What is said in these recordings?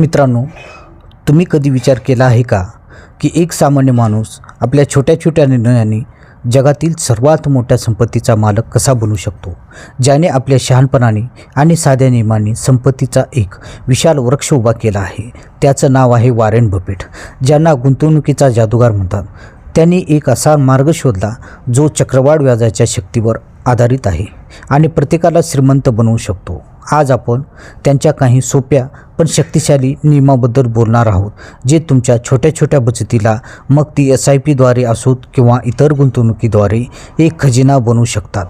मित्रांनो तुम्ही कधी विचार केला आहे का की एक सामान्य माणूस आपल्या छोट्या छोट्या निर्णयाने जगातील सर्वात मोठ्या संपत्तीचा मालक कसा बनू शकतो? ज्याने आपल्या शहाणपणाने आणि साध्या नियमाने संपत्तीचा एक विशाल वृक्ष उभा केला आहे. त्याचं नाव आहे वारेन बफेट ज्यांना गुंतवणुकीचा जादूगार म्हणतात. त्यांनी एक असा मार्ग शोधला जो चक्रवाढ व्याजाच्या शक्तीवर आधारित आहे आणि प्रत्येकाला श्रीमंत बनवू शकतो. आज आपण त्यांच्या काही सोप्या पण शक्तिशाली नियमाबद्दल बोलणार आहोत जे तुमच्या छोट्या छोट्या बचतीला मग ती एस आय पीद्वारे असोत किंवा इतर गुंतवणुकीद्वारे एक खजिना बनवू शकतात.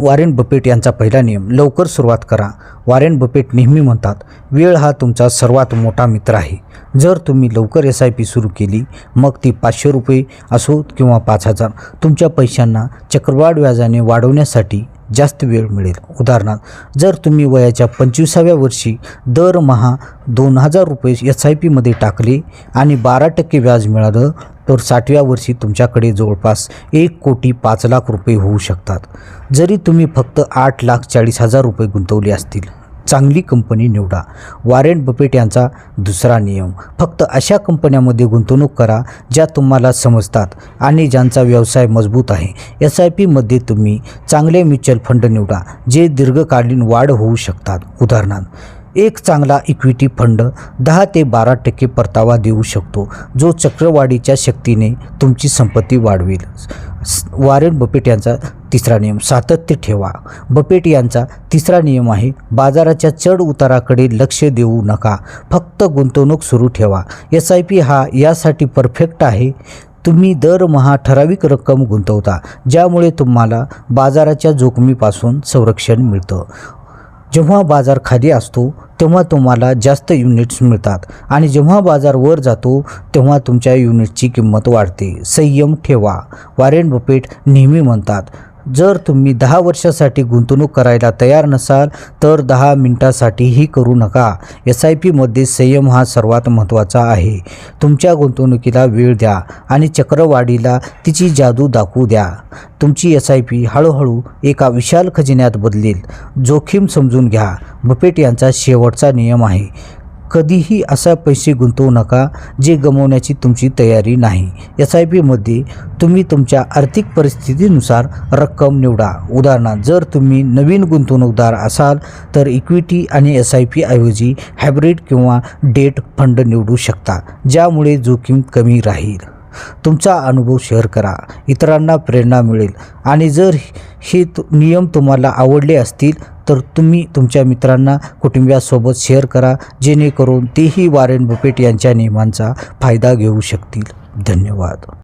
वॉरेन बपेट यांचा पहिला नियम लवकर सुरुवात करा. वॉरेन बपेट नेहमी म्हणतात वेळ हा तुमचा सर्वात मोठा मित्र आहे. जर तुम्ही लवकर एस आय पी सुरू केली मग ती पाचशे रुपये असो किंवा पाच हजार. तुमच्या पैशांना चक्रवाढ व्याजाने वाढवण्यासाठी जास्त वेळ मिळेल. उदाहरणार्थ जर तुम्ही वयाच्या पंचवीसाव्या वर्षी दरमहा दोन हजार रुपये एस आय पीमध्ये टाकले आणि बारा टक्के व्याज मिळालं तर साठव्या वर्षी तुमच्याकडे जवळपास एक कोटी पाच लाख रुपये होऊ शकतात. जरी तुम्ही फक्त आठ लाख चाळीस हजार रुपये गुंतवले असतील चांगली कंपनी निवडा. वॉरेन बफेट यांचा दुसरा नियम. फक्त अशा कंपन्यांमध्ये गुंतवणूक करा ज्या तुम्हाला समजतात आणि ज्यांचा व्यवसाय मजबूत आहे. एस आय पीमध्ये तुम्ही चांगले म्युच्युअल फंड निवडा जे दीर्घकालीन वाढ होऊ शकतात. उदाहरणार्थ एक चांगला इक्विटी फंड दहा ते बारा टक्के परतावा देऊ शकतो जो चक्रवाढीच्या शक्तीने तुमची संपत्ती वाढवेल. वॉरेन बफेट यांचा तिसरा नियम सातत्य ठेवा. बफेट यांचा तिसरा नियम आहे बाजाराच्या चढ उताराकडे लक्ष देऊ नका. फक्त गुंतवणूक सुरू ठेवा. एस आय पी हा यासाठी परफेक्ट आहे. तुम्ही दरमहा ठराविक रक्कम गुंतवता ज्यामुळे तुम्हाला बाजाराच्या जोखमीपासून संरक्षण मिळतं. जेव्हा बाजार खाली असतो तेव्हा तुम्हाला जास्त युनिट्स मिळतात. आणि जेव्हा बाजार वर जातो तेव्हा तुमच्या युनिटची किंमत वाढते. संयम ठेवा. वॉरेन बफेट नेहमी म्हणतात जर तुम्ही दहा वर्षासाठी गुंतवणूक करायला तयार नसाल तर दहा मिनटासाठीही करू नका. एस आय पीमध्ये संयम हा सर्वात महत्त्वाचा आहे. तुमच्या गुंतवणुकीला वेळ द्या आणि चक्रवाढीला तिची जादू दाखवू द्या. तुमची एस आय पी हळूहळू एका विशाल खजिन्यात बदलेल. जोखीम समजून घ्या. बफेट यांचा शेवटचा नियम आहे. कधीही असा पैसे गुंतवू नका जे गमवण्याची तुमची तयारी नाही. एस आय पीमध्ये तुम्ही तुमच्या आर्थिक परिस्थितीनुसार रक्कम निवडा. उदाहरणार्थ जर तुम्ही नवीन गुंतवणूकदार असाल तर इक्विटी आणि एस आय पी ऐवजी हायब्रिड किंवा डेट फंड निवडू शकता ज्यामुळे जोखीम कमी राहील. तुमचा अनुभव शेअर करा. इतरांना प्रेरणा मिळेल. आणि जर हे तु नियम तुम्हाला आवडले असतील तर तुम्ही तुमच्या मित्रांना कुटुंबियासोबत शेअर करा जेणेकरून तेही वॉरेन बफेट यांच्या नियमांचा फायदा घेऊ शकतील. धन्यवाद.